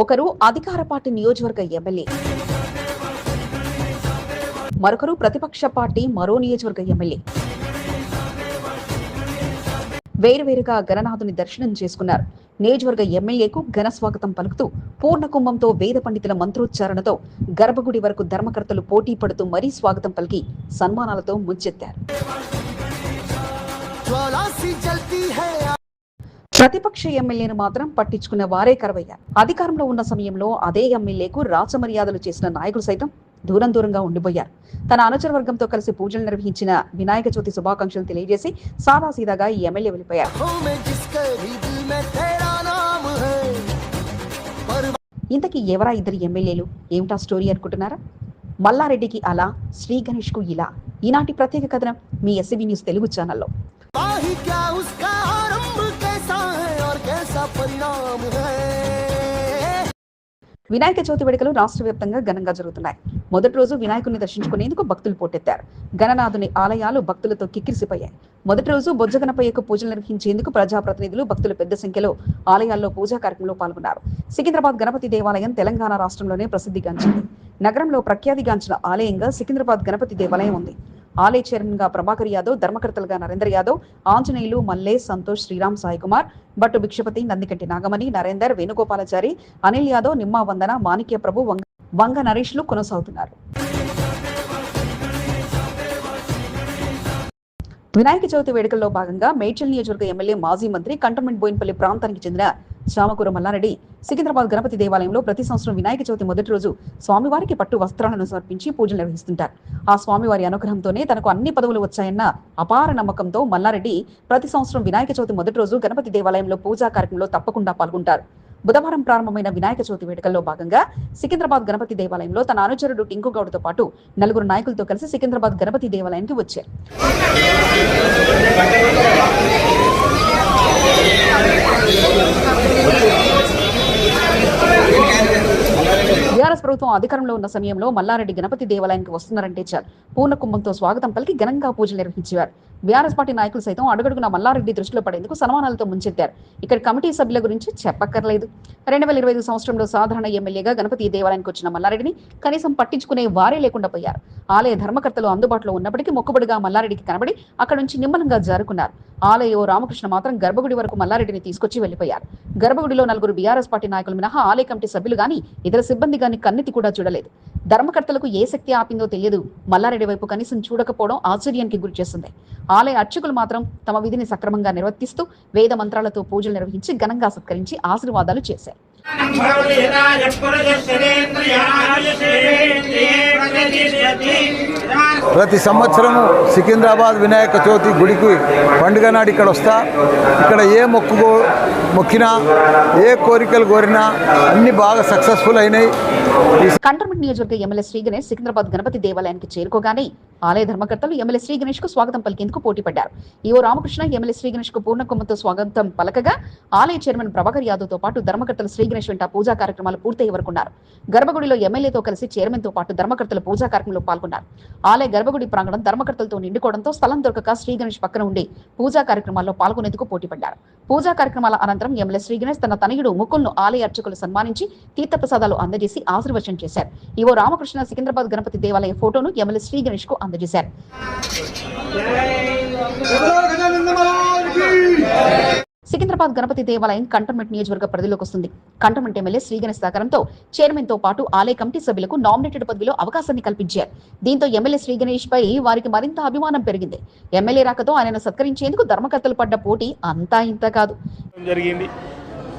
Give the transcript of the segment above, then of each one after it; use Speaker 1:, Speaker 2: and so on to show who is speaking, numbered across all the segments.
Speaker 1: ఒకరు అధికారపాటి నియోజకవర్గ ఎమ్మెల్యే మరొకరు ప్రతిపక్ష పార్టీ మరో నియోజకవర్గ ఎమ్మెల్యే. వేరువేరుగా గణనాథుని దర్శనం చేసుకున్నారు. నియోజకవర్గ ఎమ్మెల్యేకు ఘన స్వాగతం పలుకుతూ పూర్ణకుంభంతో వేద పండితుల మంత్రోచ్చారణతో గర్భగుడి వరకు ధర్మకర్తలు పోటీ పడుతూ మరీ స్వాగతం పలికి సన్మానాలతో ముంచెత్తారు. ప్రతిపక్ష ఎమ్మెల్యేను మాత్రం పట్టించుకున్న వారే కరవయ్యారు. అధికారంలో ఉన్న సమయంలో అదే ఎమ్మెల్యేకు రాచమర్యాదలు చేసిన నాయకులు సైతం దూరం దూరంగా ఉండిపోయారు. తన అనుచర వర్గంతో కలిసి పూజలు నిర్వహించిన వినాయక చవితి శుభాకాంక్షలు తెలియజేసి సాదాసీదాగా ఈ ఎమ్మెల్యే వెళ్ళిపోయారు. ఇంతకీ ఎవరా ఇద్దరు ఎమ్మెల్యేలు? ఏమిటా స్టోరీ అనుకుంటున్నారా? మల్లారెడ్డికి అలా శ్రీ గణేష్కు ఇలా. ఈనాటి ప్రత్యేక కథనం మీ ఎస్సీబీ న్యూస్ తెలుగు ఛానల్లో. వినాయక చవితి వేడుకలు రాష్ట్ర వ్యాప్తంగా ఘనంగా జరుగుతున్నాయి. మొదటి రోజు వినాయకుడిని దర్శించుకునేందుకు భక్తులు పోటెత్తారు. గణనాథుని ఆలయాలు భక్తులతో కిక్కిరిసిపోయాయి. మొదటి రోజు బొజ్జ గణపయ్యకు పూజలు నిర్వహించేందుకు ప్రజాప్రతినిధులు భక్తులు పెద్ద సంఖ్యలో ఆలయాల్లో పూజా కార్యక్రమంలో పాల్గొన్నారు. సికింద్రాబాద్ గణపతి దేవాలయం తెలంగాణ రాష్ట్రంలోనే ప్రసిద్ధిగాంచింది. నగరంలో ప్రఖ్యాతిగాంచిన ఆలయంగా సికింద్రాబాద్ గణపతి దేవాలయం ఉంది. ఆలయ చైర్మన్గా ప్రభాకర్ యాదవ్ ధర్మకర్తలుగా నరేంద్ర యాదవ్ ఆంజనేయులు మల్లే సంతోష్ శ్రీరామ్ సాయి కుమార్ భట్టు భిక్షపతి నందికంటి నాగమణి నరేందర్ వేణుగోపాలాచారి అనిల్ యాదవ్ నిమ్మా వందన మాణిక్య ప్రభు వంగ వంగ నరేష్లు కొనసాగుతున్నారు. వినాయక చవితి వేడుకల్లో భాగంగా మేడ్చల్ నియోజకవర్గ ఎమ్మెల్యే మాజీ మంత్రి కంటోన్మెంట్ బోయినపల్లి ప్రాంతానికి చెందిన చామకూర మల్లారెడ్డి సికింద్రాబాద్ గణపతి దేవాలయంలో ప్రతి సంవత్సరం వినాయక చవితి మొదటి రోజు స్వామివారికి పట్టు వస్త్రాలను సమర్పించి పూజలు నిర్వహిస్తుంటారు. ఆ స్వామివారి అనుగ్రహంతోనే తనకు అన్ని పదవులు వచ్చాయన్న అపార నమ్మకంతో మల్లారెడ్డి ప్రతి సంవత్సరం వినాయక చవితి మొదటి రోజు గణపతి దేవాలయంలో పూజా కార్యక్రమంలో తప్పకుండా పాల్గొంటారు. బుధవారం ప్రారంభమైన వినాయక చవితి వేడుకల్లో భాగంగా సికింద్రాబాద్ గణపతి దేవాలయంలో తన అనుచరుడు టింకు గౌడ్తో పాటు నలుగురు నాయకులతో కలిసి సికింద్రాబాద్ గణపతి దేవాలయానికి వచ్చారు. బీఆర్ఎస్ ప్రభుత్వం అధికారంలో ఉన్న సమయంలో మల్లారెడ్డి గణపతి దేవాలయానికి వస్తున్నారంటే చాలు. పూర్ణ కుంభంతో స్వాగతం పలికి ఘనంగా పూజలు నిర్వహించేవారు. బీఆర్ఎస్ పార్టీ నాయకులు సైతం అడుగడుగున మల్లారెడ్డి దృష్టిలో పడేందుకు సన్మానాలతో ముంచెత్తారు. ఇక్కడ కమిటీ సభ్యుల గురించి చెప్పక్కర్లేదు. రెండు వేల ఇరవై ఐదు సంవత్సరంలో సాధారణ ఎమ్మెల్యేగా గణపతి దేవాలయానికి వచ్చిన మల్లారెడ్డిని కనీసం పట్టించుకునే వారే లేకుండా పోయారు. ఆలయ ధర్మకర్తలు అందుబాటులో ఉన్నప్పటికీ మొక్కుబడిగా మల్లారెడ్డికి కనబడి అక్కడ నుంచి నిమ్మలంగా జారుకున్నారు. ఆలయ ఓ రామకృష్ణ మాత్రం గర్భగుడి వరకు మల్లారెడ్డిని తీసుకొచ్చి వెళ్ళిపోయారు గర్భగుడిలో నలుగురు బీఆర్ఎస్ పార్టీ నాయకులు మినహా ఆలయ కమిటీ సభ్యులు గాని ఇతర సిబ్బంది గాని కన్నెత్తి కూడా చూడలేదు. ధర్మకర్తలకు ఏ శక్తి ఆపిందో తెలియదు. మల్లారెడ్డి వైపు కనీసం చూడకపోవడం ఆశ్చర్యానికి గురి చేస్తుంది. ఆలయ అర్చకులు మాత్రం తమ విధిని సక్రమంగా నిర్వర్తిస్తూ వేద మంత్రాలతో పూజలు నిర్వహించి ఘనంగా సత్కరించి ఆశీర్వాదాలు చేశారు.
Speaker 2: ప్రతి సంవత్సరం సికింద్రాబాద్ వినాయక చవితి గుడికి పండుగ నాడు ఇక్కడ వస్తా. ఇక్కడ ఏ మొక్కు మొక్కినా ఏ కోరికలు కోరినా అన్ని బాగా సక్సెస్ఫుల్ అయినాయి.
Speaker 1: కంటర్మెంట్ నియోజకవర్గ ఎమ్మెల్యే శ్రీ గణేష్ సికింద్రాబాద్ గణపతి దేవాలయానికి చేరుకోగానే ఆలయ ధర్మకర్తలు ఎమ్మెల్యే శ్రీ గణేష్కు స్వాగతం పలికేందుకు పోటీ పడ్డారు. ఈవో రామకృష్ణ ఎమ్మెల్యే శ్రీ గణేష్కు పూర్ణ కొమ్మతో స్వాగతం పలకగా ఆలయ చైర్మన్ ప్రభాకర్ యాదవ్తో పాటు ధర్మకర్తలు శ్రీ గణేష్ వెంట పూజా కార్యక్రమాలు పూర్తయ్యే వరకున్నారు గర్భగుడిలో ఎమ్మెల్యేతో కలిసి చైర్మన్తో పాటు ధర్మకర్తలు పూజా కార్యక్రమంలో పాల్గొన్నారు. ఆలయ గర్భగుడి ప్రాంగణం ధర్మకర్తలతో నిండుకోవడంతో స్థలం దొరకక శ్రీ గణేష్ పక్కన ఉండి పూజా కార్యక్రమాల్లో పాల్గొనేందుకు పోటీ పడ్డారు. పూజా కార్యక్రమాల అనంతరం ఎమ్మెల్యే శ్రీ గణేష్ తన తనయుడు ముకుల్ను ఆలయ అర్చకులు సన్మానించి తీర్థప్రసాదాలు అందజేసి ఆశీర్వచనం చేశారు. ఈవో రామకృష్ణ సికింద్రాబాద్ గణపతి దేవాలయ ఫోటోను ఎమ్మెల్యే శ్రీ గణేష్కు అందజేశారు సికింద్రాబాద్ గణపతి దేవాలయం కంటోన్మెంట్ నియోజకవర్గ పరిధిలోకి వస్తుంది. కంటోన్మెంట్ ఎమ్మెల్యే శ్రీగణేష్ సహకారంతో చైర్మన్తో పాటు ఆలయ కమిటీ సభ్యులకు నామినేటెడ్ పదవిలో అవకాశాన్ని కల్పించారు. దీంతో ఎమ్మెల్యే శ్రీ గణేష్ పై వారికి మరింత అభిమానం పెరిగింది. ఎమ్మెల్యే రాకతో ఆయనను సత్కరించేందుకు ధర్మకర్తలు పడ్డ పోటీ అంతా ఇంత కాదు.
Speaker 3: జరిగింది.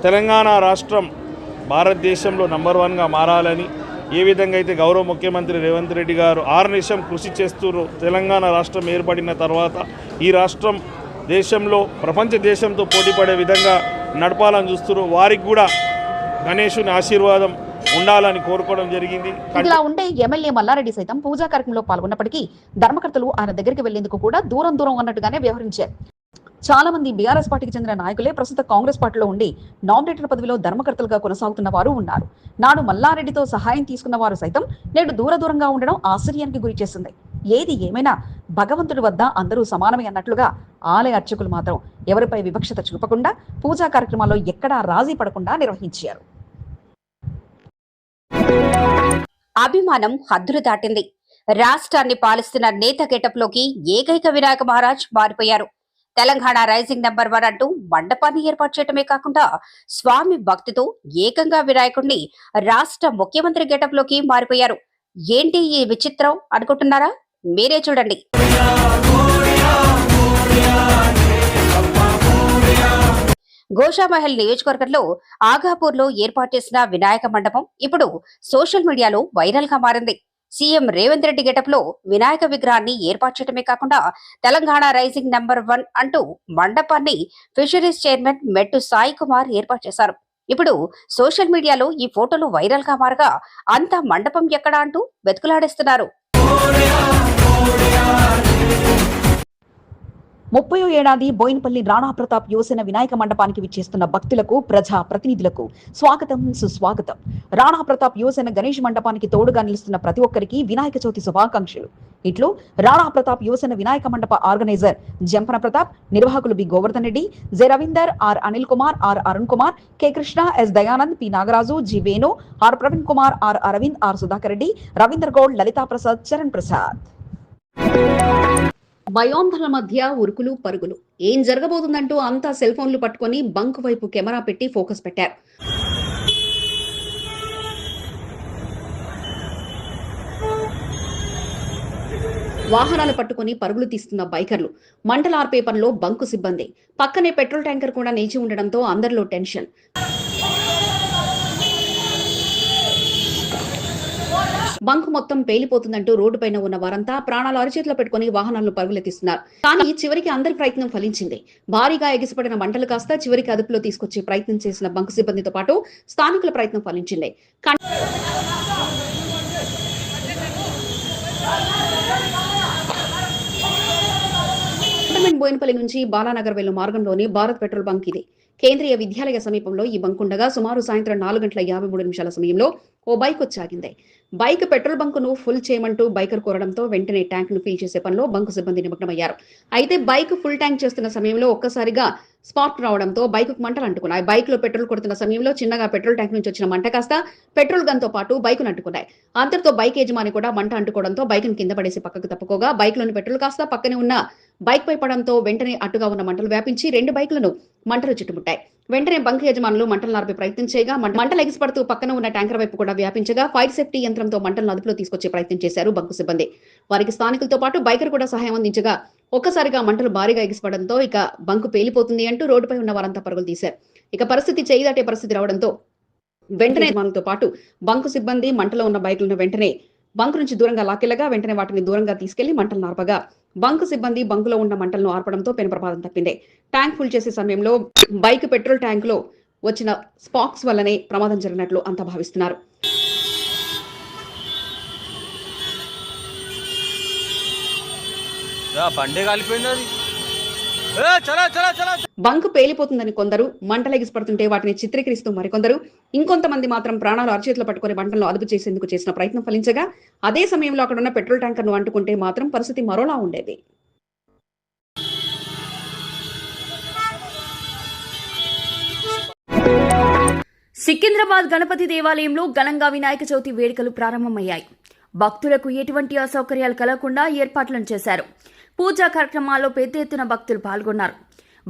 Speaker 3: తెలంగాణ రాష్ట్రం భారతదేశంలో నంబర్ వన్గా మారాలని ఏ విధంగా అయితే గౌరవ ముఖ్యమంత్రి రేవంత్ రెడ్డి గారు ఆర్నిశం కృషి చేస్తున్నారు తెలంగాణ రాష్ట్రం ఏర్పడిన తర్వాత ఈ రాష్ట్రం దేశంలో ప్రపంచ దేశంతో పోటీపడే విధంగా నడపాలని చూస్తున్నారు. వారికి కూడా గణేశుని ఆశీర్వాదం ఉండాలని కోరుకోవడం జరిగింది.
Speaker 1: ఇలా ఉండే ఎమ్మెల్యే మల్లారెడ్డి సైతం పూజా కార్యక్రమంలో పాల్గొన్నప్పటికీ ధర్మకర్తలు ఆయన దగ్గరికి వెళ్ళేందుకు కూడా దూరం దూరం అన్నట్టుగానే వ్యవహరించారు. చాలా మంది బీఆర్ఎస్ పార్టీకి చెందిన నాయకులే ప్రస్తుత కాంగ్రెస్ పార్టీలో ఉండి నామినేటర్ పదవిలో ధర్మకర్తలుగా కొనసాగుతున్న వారు ఉన్నారు. నాడు మల్లారెడ్డితో సహాయం తీసుకున్న వారు సైతం నేడు దూర దూరంగా ఉండడం ఆశ్చర్యానికి గురి చేసింది. ఏది ఏమైనా భగవంతుడి వద్ద అందరూ సమానమే అన్నట్లుగా ఆలయ అర్చకులు మాత్రం ఎవరిపై వివక్షత చూపకుండా పూజా కార్యక్రమాల్లో ఎక్కడా రాజీ పడకుండా నిర్వహించారు.
Speaker 4: అభిమానం హద్దులు దాటింది. రాష్ట్రాన్ని పాలిస్తున్న నేత గెటప్లోకి ఏకైక వినాయక మహారాజ్ మారిపోయారు. తెలంగాణ రైజింగ్ నెంబర్ వన్ అంటూ మండపాన్ని ఏర్పాటు చేయటమే కాకుండా స్వామి భక్తితో ఏకంగా వినాయకుడిని రాష్ట్ర ముఖ్యమంత్రి గెటప్లోకి మారిపోయారు. ఏంటి ఈ విచిత్రం? అనుకుంటున్నారా? మీరే చూడండి. గోషామహల్ నియోజకవర్గంలో ఆగాపూర్లో ఏర్పాటు చేసిన వినాయక మండపం ఇప్పుడు సోషల్ మీడియాలో వైరల్గా మారింది. సీఎం రేవంత్ రెడ్డి గెటప్లో వినాయక విగ్రహాన్ని ఏర్పాటు చేయడమే కాకుండా తెలంగాణ రైజింగ్ నంబర్ వన్ అంటూ మండపాన్ని ఫిషరీస్ చైర్మన్ మెట్టు సాయి కుమార్ ఏర్పాటు చేశారు. ఇప్పుడు సోషల్ మీడియాలో ఈ ఫోటోలు వైరల్గా మారగా అంతా మండపం ఎక్కడా అంటూ వెతుకులాడేస్తున్నారు.
Speaker 1: ముప్పయో ఏడాది బోయినపల్లి రాణా ప్రతాప్ యువసేన వినాయక మండపానికి విచ్చేస్తున్న భక్తులకు ప్రజా ప్రతినిధులకు స్వాగతం సుస్వాగతం. రాణా ప్రతాప్ యువసేన గణేష్ మండపానికి తోడుగా నిలుస్తున్న ప్రతి ఒక్కరికి వినాయక చవితి శుభాకాంక్షలు. ఇట్లు రాణా ప్రతాప్ యువసేన వినాయక మండప ఆర్గనైజర్ జంపన ప్రతాప్ నిర్వాహకులు B Govardhan Reddy J Ravinder R Anil Kumar R Arun Kumar K Krishna S Dayanand P Nagaraju G Venu R Praveen Kumar R Aravind R Sudhakar Reddy Ravinder Goud Lalitha Prasad Charan Prasad. భయోంధల మధ్య ఉరుకులు పరుగులు. ఏం జరగబోతుందంటూ అంతా cell ఫోన్లు పట్టుకొని bunk వైపు camera పెట్టి focus పెట్టారు. వాహనాలు పట్టుకొని పరుగులు తీస్తున్న బైకర్లు. మంటలార్పే పనిలో బంకు సిబ్బంది. పక్కనే పెట్రోల్ ట్యాంకర్ కూడా నిలిచి ఉండడంతో అందరిలో టెన్షన్. బంక్ మొత్తం పేలిపోతుందంటూ రోడ్డు పైన ఉన్న వారంతా ప్రాణాలు అరిచేతిలో పెట్టుకుని వాహనాలను పరుగులెత్తిస్తున్నారు. కానీ చివరికి అందరి ప్రయత్నం ఫలించింది. భారీగా ఎగిసిపడిన మంటలు కాస్త చివరికి అదుపులో తీసుకొచ్చే ప్రయత్నం చేసిన బంక్ సిబ్బందితో పాటు స్థానికుల ప్రయత్నం ఫలించింది. బోయినపల్లి నుంచి బాలానగర్ వెళ్ళు మార్గంలోని భారత్ పెట్రోల్ బంక్ ఇది. కేంద్రీయ విద్యాలయ సమీపంలో ఈ బంక్ ఉండగా సుమారు సాయంత్రం నాలుగు గంటల యాభై మూడు నిమిషాల సమయంలో ఓ బైక్ వచ్చాగింది. బైక్ పెట్రోల్ బంకును ఫుల్ చేయమంటూ బైకర్ కోరడంతో వెంటనే ట్యాంక్ను ఫిల్ చేసే పనిలో బంకు సిబ్బంది నిమగ్నమయ్యారు. అయితే బైక్ ఫుల్ ట్యాంక్ చేస్తున్న సమయంలో ఒక్కసారిగా స్పాట్ రావడంతో బైక్ మంటలు అంటుకున్నాయి. బైక్లో పెట్రోల్ కొడుతున్న సమయంలో చిన్నగా పెట్రోల్ ట్యాంక్ నుంచి వచ్చిన మంట కాస్త పెట్రోల్ గన్తో పాటు బైకును అంటుకున్నాయి. అంతటితో బైక్ యజమాని కూడా మంట అంటుకోవడంతో బైక్ కింద పడేసి పక్కకు తప్పుకోగా బైక్లోని పెట్రోల్ కాస్త పక్కనే ఉన్న బైక్ పై పడంతో వెంటనే అట్టుగా ఉన్న మంటలు వ్యాపించి రెండు బైకులను మంటలు చుట్టుముట్టాయి. వెంటనే బంక్ యజమానులు మంటలు నార్పే ప్రయత్నం చేయగా మంటలు ఎగిసిపడుతూ పక్కన ఉన్న ట్యాంకర్ వైపు కూడా వ్యాపించగా ఫైర్ సేఫ్టీ యంత్రంతో మంటలను అదుపులో తీసుకొచ్చే ప్రయత్నం చేశారు బంకు సిబ్బంది. వారికి స్థానికులతో పాటు బైకర్ కూడా సహాయం అందించగా ఒక్కసారిగా మంటలు భారీగా ఎగిసిపడంతో ఇక బంకు పేలిపోతుంది అంటూ రోడ్డుపై ఉన్న వారంతా పరుగులు తీశారు. ఇక పరిస్థితి చేయి దాటే పరిస్థితి రావడంతో వెంటనే యజమానులతో పాటు బంకు సిబ్బంది మంటలో ఉన్న బైకులను వెంటనే బంకు నుంచి దూరంగా లాకెళ్ళగా వెంటనే వాటిని దూరంగా తీసుకెళ్ళి మంటలు నార్పగా బంకు సిబ్బంది బంకులో ఉన్న మంటలను ఆర్పడంతో పెను ప్రమాదం తప్పింది. ట్యాంక్ ఫుల్ చేసే సమయంలో బైక్ పెట్రోల్ ట్యాంక్లో వచ్చిన స్పాక్స్ వల్లనే ప్రమాదం జరిగినట్లు అంతా భావిస్తున్నారు.
Speaker 5: పండే కాలిపోయింది అది.
Speaker 1: బంకు పేలిపోతుందని కొందరు మంటలు ఎగిసిపడుతుంటే వాటిని చిత్రీకరిస్తూ మరికొందరు. ఇంకొంతమంది మాత్రం ప్రాణాలు అరచేతిలో పట్టుకుని మంటలను అదుపు చేసేందుకు చేసిన ప్రయత్నం ఫలించగా అదే సమయంలో అక్కడ ఉన్న పెట్రోల్ ట్యాంకర్ను అంటుకుంటే మాత్రం పరిస్థితి మరోలా ఉండేది.
Speaker 6: సికింద్రాబాద్ గణపతి దేవాలయంలో ఘనంగా వినాయక చవితి వేడుకలు ప్రారంభమయ్యాయి. భక్తులకు ఎటువంటి అసౌకర్యాలు కలగకుండా ఏర్పాట్లను చేశారు. పూజా కార్యక్రమాల్లో పెద్ద ఎత్తున భక్తులు పాల్గొన్నారు.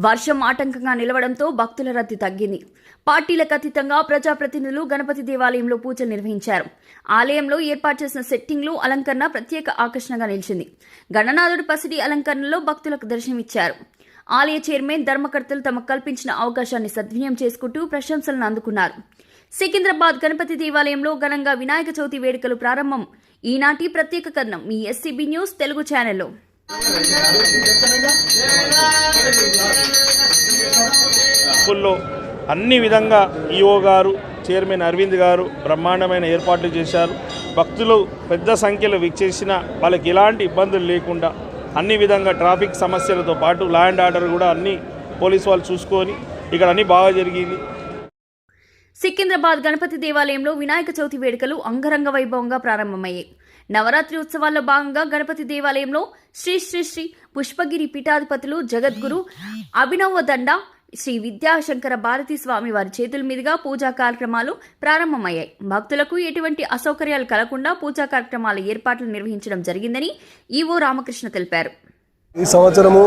Speaker 6: వర్షం ఆటంకంగా నిలవడంతో భక్తుల రద్దీ తగ్గింది. పార్టీలకు అతీతంగా ప్రజాప్రతినిధులు గణపతి దేవాలయంలో పూజలు నిర్వహించారు. ఆలయంలో ఏర్పాటు చేసిన సెట్టింగ్లు అలంకరణ ప్రత్యేక ఆకర్షణగా నిలిచింది. గణనాథుడి పసిడి అలంకరణలో భక్తులకు దర్శనమిచ్చారు. ఆలయ చైర్మన్ ధర్మకర్తలు తమకు కల్పించిన అవకాశాన్ని సద్వినియోగం చేసుకుంటూ ప్రశంసలను అందుకున్నారు. సికింద్రాబాద్ గణపతి దేవాలయంలో ఘనంగా వినాయక చవితి వేడుకలు ప్రారంభం. ఈనాటి ప్రత్యేక కథనం మీ ఎస్సీబీ న్యూస్ తెలుగు ఛానల్లో.
Speaker 3: స్కూల్లో అన్ని విధంగా ఈఓ గారు చైర్మన్ అరవింద్ గారు బ్రహ్మాండమైన ఏర్పాట్లు చేశారు. భక్తులు పెద్ద సంఖ్యలో విచ్చేసిన వాళ్ళకి ఎలాంటి ఇబ్బందులు లేకుండా అన్ని విధంగా ట్రాఫిక్ సమస్యలతో పాటు లా అండ్ ఆర్డర్ కూడా అన్ని పోలీసు వాళ్ళు చూసుకొని ఇక్కడ అన్ని బాగా జరిగింది.
Speaker 6: సికింద్రాబాద్ గణపతి దేవాలయంలో వినాయక చవితి వేడుకలు అంగరంగ వైభవంగా ప్రారంభమయ్యాయి. నవరాత్రి ఉత్సవాల్లో భాగంగా గణపతి దేవాలయంలో శ్రీ శ్రీ శ్రీ పుష్పగిరి పీఠాధిపతులు జగద్గురు అభినవ దండ శ్రీ విద్యాశంకర భారతి స్వామి వారి చేతుల మీదుగా పూజా కార్యక్రమాలు ప్రారంభమయ్యాయి. భక్తులకు ఎటువంటి అసౌకర్యాలు కలగకుండా పూజా కార్యక్రమాల ఏర్పాట్లు నిర్వహించడం జరిగిందని ఈవో రామకృష్ణ తెలిపారు.
Speaker 7: ఈ సంవత్సరము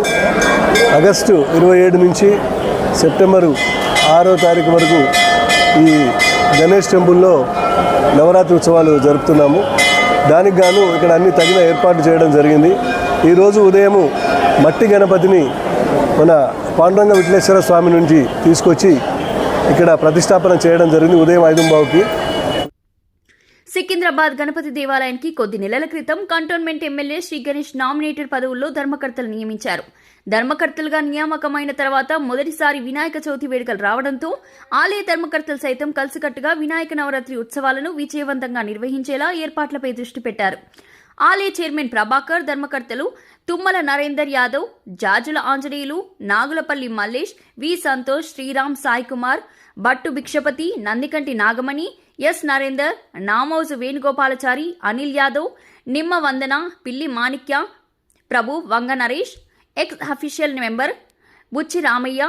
Speaker 7: ఆగస్టు ఇరవై ఏడు నుంచి సెప్టెంబరు ఆరో తారీఖు వరకు ఈ గణేష్ టెంపుల్లో నవరాత్రి ఉత్సవాలు జరుపుతున్నాము. దానికి గాను ఇక్కడ అన్ని తగిన ఏర్పాట్లు చేయడం జరిగింది. ఈరోజు ఉదయము మట్టి గణపతిని మన పాండురంగ విఘ్నేశ్వర స్వామి నుంచి తీసుకొచ్చి ఇక్కడ ప్రతిష్టాపన చేయడం జరిగింది ఉదయం ఐదు
Speaker 6: సికింద్రాబాద్ గణపతి దేవాలయానికి కొద్ది నెలల క్రితం cantonment MLA Shri Ganesh nominated పదవుల్లో ధర్మకర్తలు నియమించారు. ధర్మకర్తలుగా నియామకమైన తర్వాత మొదటిసారి వినాయక చవితి వేడుకలు రావడంతో ఆలయ ధర్మకర్తలు సైతం కలిసికట్టుగా వినాయక నవరాత్రి ఉత్సవాలను విజయవంతంగా నిర్వహించేలా ఏర్పాట్లపై దృష్టి పెట్టారు. ఆలయ chairman Prabhakar ధర్మకర్తలు Tummala Narender Yadav Jajula Anjaneyulu Nagulapalli Mallesh V Santosh Sriram Sai Kumar Bhattu Bhikshapathi Nandikanti Nagamani S Narender Namoju Venugopalachari Anil Yadav Nimma Vandana Pilli Manikya Prabhu Vanga Naresh ex official member Buchi Ramaiah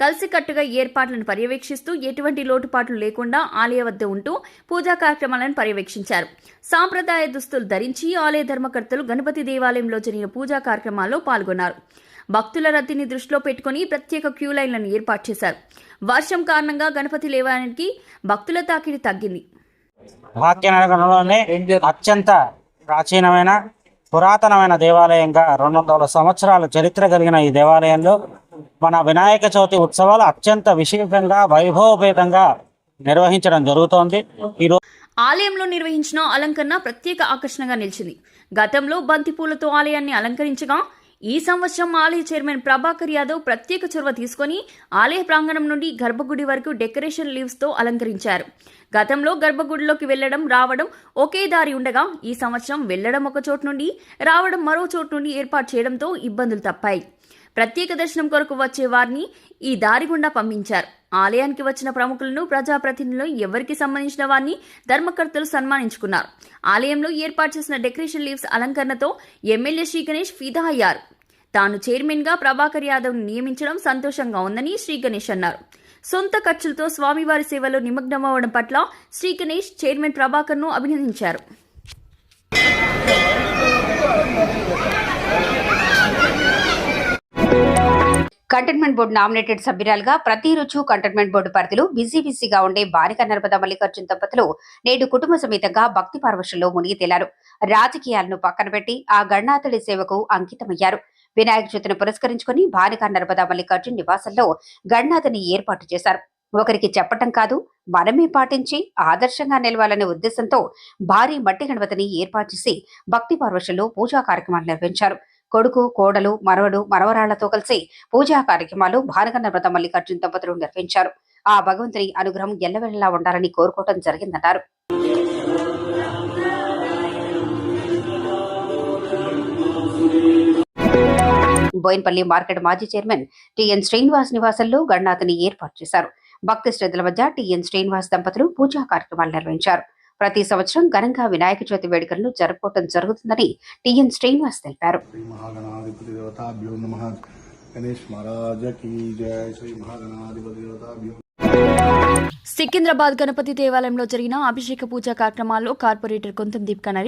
Speaker 6: కలిసికట్టుగా ఏర్పాట్లను పర్యవేక్షిస్తూ ఎటువంటి లోటుపాట్లు లేకుండా ఆలయ వద్ద ఉంటూ పూజా కార్యక్రమాలను పర్యవేక్షించారు. సాంప్రదాయ దుస్తులు ధరించి ఆలయ ధర్మకర్తలు గణపతి దేవాలయంలో జరిగిన పూజా కార్యక్రమాల్లో పాల్గొన్నారు. భక్తుల రద్దీని దృష్టిలో పెట్టుకుని ప్రత్యేక క్యూ లైన్లను ఏర్పాటు చేశారు. వర్షం కారణంగా గణపతి దేవాలయానికి భక్తుల తాకిడి తగ్గింది.
Speaker 8: అత్యంత ప్రాచీనమైన పురాతనమైన దేవాలయంగా రెండు వందల సంవత్సరాల చరిత్ర కలిగిన ఈ దేవాలయంలో మన వినాయక చవితి ఉత్సవాలు అత్యంత విశేషంగా వైభవపేతంగా నిర్వహించడం జరుగుతోంది. ఈరోజు
Speaker 6: ఆలయంలో నిర్వహించిన అలంకరణ ప్రత్యేక ఆకర్షణగా నిలిచింది. గతంలో బంతిపూలతో ఆలయాన్ని అలంకరించగా ఈ సంవత్సరం ఆలయ చైర్మన్ ప్రభాకర్ యాదవ్ ప్రత్యేక చొరవ తీసుకొని ఆలయ ప్రాంగణం నుండి గర్భగుడి వరకు డెకరేషన్ లీవ్స్తో అలంకరించారు. గతంలో గర్భగుడిలోకి వెళ్ళడం రావడం ఒకే దారి ఉండగా ఈ సంవత్సరం వెళ్ళడం ఒక చోటు నుండి రావడం మరో చోటు నుండి ఏర్పాటు చేయడంతో ఇబ్బందులు తప్పాయి. ప్రత్యేక దర్శనం కొరకు వచ్చే వారిని ఈ దారి గుండా పంపించారు. ఆలయానికి వచ్చిన ప్రముఖులను ప్రజాప్రతినిధులు ఎవరికి సంబంధించిన వారిని ధర్మకర్తలు సన్మానించుకున్నారు. ఆలయంలో ఏర్పాటు చేసిన డెకరేషన్ లీవ్స్ అలంకరణతో ఎమ్మెల్యే శ్రీ గణేష్ ఫిదా అయ్యారు. తాను చైర్మన్గా ప్రభాకర్ యాదవ్ను నియమించడం సంతోషంగా ఉందని శ్రీ గణేష్ అన్నారు. సొంత ఖర్చులతో స్వామివారి సేవలో నిమగ్నమవడం పట్ల శ్రీ గణేష్ చైర్మన్ ప్రభాకర్ను అభినందించారు.
Speaker 4: కంటైన్మెంట్ బోర్డు నామినేటెడ్ సభ్యురాలుగా ప్రతి కంటైన్మెంట్ బోర్డు పరిధిలో బిజీ బిజీగా ఉండే బాలిక నర్మద మల్లికార్జున దంపతులు నేడు కుటుంబ సమేతంగా భక్తి పార్వశంలో మునిగి తేలారు రాజకీయాలను పక్కన పెట్టి ఆ గణనాథుడి సేవకు అంకితమయ్యారు. వినాయక చవితిని పురస్కరించుకుని బారిక నర్మద మల్లికార్జున్ నివాసంలో గణనాథుని ఏర్పాటు చేశారు. ఒకరికి చెప్పటం కాదు మనమే పాటించి ఆదర్శంగా నిలవాలనే ఉద్దేశంతో భారీ మట్టి గణపతిని ఏర్పాటు చేసి భక్తి పార్వశంలో పూజా కార్యక్రమాలు నిర్వహించారు. కొడుకు కోడలు మరవడు మరవరాళ్ళతో కలిసి పూజా కార్యక్రమాలు భారగన్న వ్రత మల్లికార్జున దంపతులు నిర్వహించారు. ఆ భగవంతుని అనుగ్రహం ఎల్లవెల్లలా ఉండాలని కోరుకోవటం జరిగిందన్నారు. బోయిన్పల్లి మార్కెట్ మాజీ చైర్మన్ టిఎన్ శ్రీనివాస్ నివాసంలో గణనాథని ఏర్పాటు చేశారు. భక్తి శ్రద్ధల మధ్య టిఎన్ శ్రీనివాస్ దంపతులు పూజా కార్యక్రమాలు నిర్వహించారు. ప్రతి సంవత్సరం ఘనంగా వినాయక చవితి వేడుకలను జరుపుకోవడం జరుగుతుందని టిఎన్ శ్రీనివాస్ తెలిపారు.
Speaker 9: గణేష్ మహారాజ కీ జయ శ్రీ మహాగణాధిపతి
Speaker 6: సికింద్రాబాద్ గణపతి దేవాలయంలో జరిగిన అభిషేక పూజా కార్యక్రమాల్లో కార్పొరేటర్ కొంతం దీపికా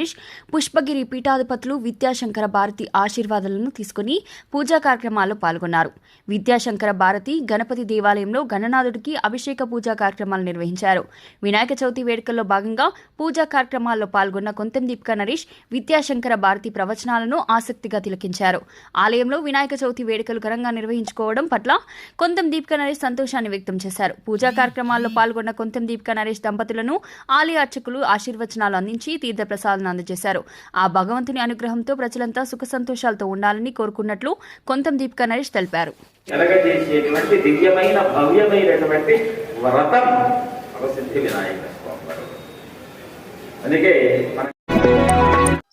Speaker 6: పుష్పగిరి పీఠాధిపతులు విద్యాశంకర భారతి ఆశీర్వాదాలను తీసుకుని పూజా కార్యక్రమాల్లో పాల్గొన్నారు. విద్యాశంకర భారతి గణపతి దేవాలయంలో గణనాథుడికి అభిషేక పూజా కార్యక్రమాలు నిర్వహించారు. వినాయక చవితి వేడుకల్లో భాగంగా పూజా కార్యక్రమాల్లో పాల్గొన్న కొంతం దీపికా నరేష్ విద్యాశంకర భారతి ప్రవచనాలను ఆసక్తిగా తిలకించారు. ఆలయంలో వినాయక చవితి వేడుకలు ఘనంగా నిర్వహించుకోవడం పట్ల కొంతం దీపికా నరేష్ సంతోషాన్ని వ్యక్తం చేశారు. పూజా కార్యక్రమాల్లో పాల్గొన్న కొంతం దీపికా నరేష్ దంపతులను ఆలయ అర్చకులు ఆశీర్వచనాలు అందించి తీర్థప్రసాదాలను అందజేశారు. ఆ భగవంతుని అనుగ్రహంతో ప్రజలంతా సుఖ సంతోషాలతో ఉండాలని కోరుకున్నట్లు కొంతం దీపికా నరేష్ తెలిపారు.
Speaker 10: కలగజేసేటువంటి దివ్యమైన భవ్యమైనటువంటి వ్రతం వరసిద్ధి వినాయక స్వామి వారు అందుకే మన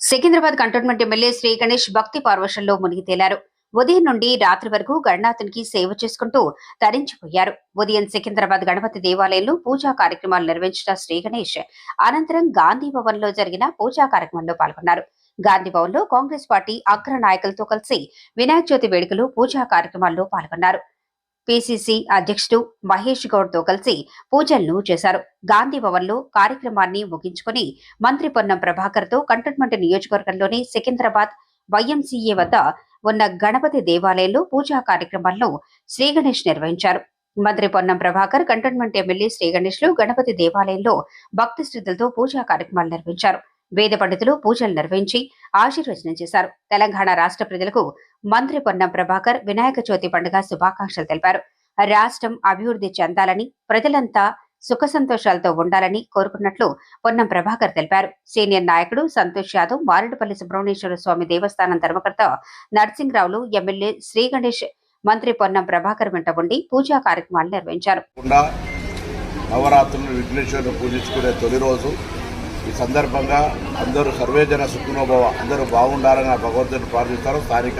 Speaker 4: సికింద్రాబాద్ కంటోన్మెంట్ ఎమ్మెల్యే శ్రీ గణేష్ భక్తి పార్వశంలో మునిగి తేలారు. ఉదయం నుండి రాత్రి వరకు గణనాథునికి సేవ చేసుకుంటూ తరించిపోయారు. ఉదయం సికింద్రాబాద్ గణపతి దేవాలయంలో పూజా కార్యక్రమాలు నిర్వహించిన శ్రీ గణేష్ అనంతరం గాంధీ భవన్లో జరిగిన పూజా కార్యక్రమంలో పాల్గొన్నారు. గాంధీ భవన్లో కాంగ్రెస్ పార్టీ అగ్ర నాయకులతో కలిసి వినాయక చవితి వేడుకలు పూజా కార్యక్రమాల్లో పాల్గొన్నారు. పిసిసి అధ్యక్షుడు మహేష్ గౌడ్తో కలిసి పూజలను చేశారు. గాంధీ భవన్లో కార్యక్రమాన్ని ముగించుకుని మంత్రి పొన్నం ప్రభాకర్తో కంటోన్మెంట్ నియోజకవర్గంలోని సికింద్రాబాద్ వైఎంసీఏ వద్ద ఉన్న గణపతి దేవాలయంలో పూజా కార్యక్రమాల్లో శ్రీగణేష్ నిర్వహించారు. మంత్రి పొన్నం ప్రభాకర్ కంటోన్మెంట్ ఎమ్మెల్యే శ్రీ గణేష్లు గణపతి దేవాలయంలో భక్తి శ్రద్ధలతో పూజా కార్యక్రమాలు నిర్వహించారు. వేద పండితులు పూజలు నిర్వహించి ఆశీర్వచనం చేశారు. తెలంగాణ రాష్ట్ర ప్రజలకు మంత్రి పొన్నం ప్రభాకర్ వినాయక చవితి పండుగ శుభాకాంక్షలు తెలిపారు. రాష్ట్రం అభివృద్ధి చెందాలని ప్రజలంతా సుఖ సంతోషాలతో ఉండాలని కోరుకున్నట్లు పొన్నం ప్రభాకర్ తెలిపారు. సీనియర్ నాయకుడు సంతోష్ యాదవ్ మారేడుపల్లి సుబ్రహ్మణ్యేశ్వర స్వామి దేవస్థానం ధర్మకర్త నర్సింగ్రావులు ఎమ్మెల్యే శ్రీ గణేష్ మంత్రి పొన్నం ప్రభాకర్ వెంట ఉండి పూజా కార్యక్రమాలు నిర్వహించారు.
Speaker 9: నవరాత్రులు విఘ్నేశ్వరుని పూజించుకునే తొలి రోజు. ఈ సందర్భంగా అందరూ సర్వేజన సుఖనోభవ అందరూ బాగుండాలని భగవంతుని ప్రార్థిస్తారు. స్థానిక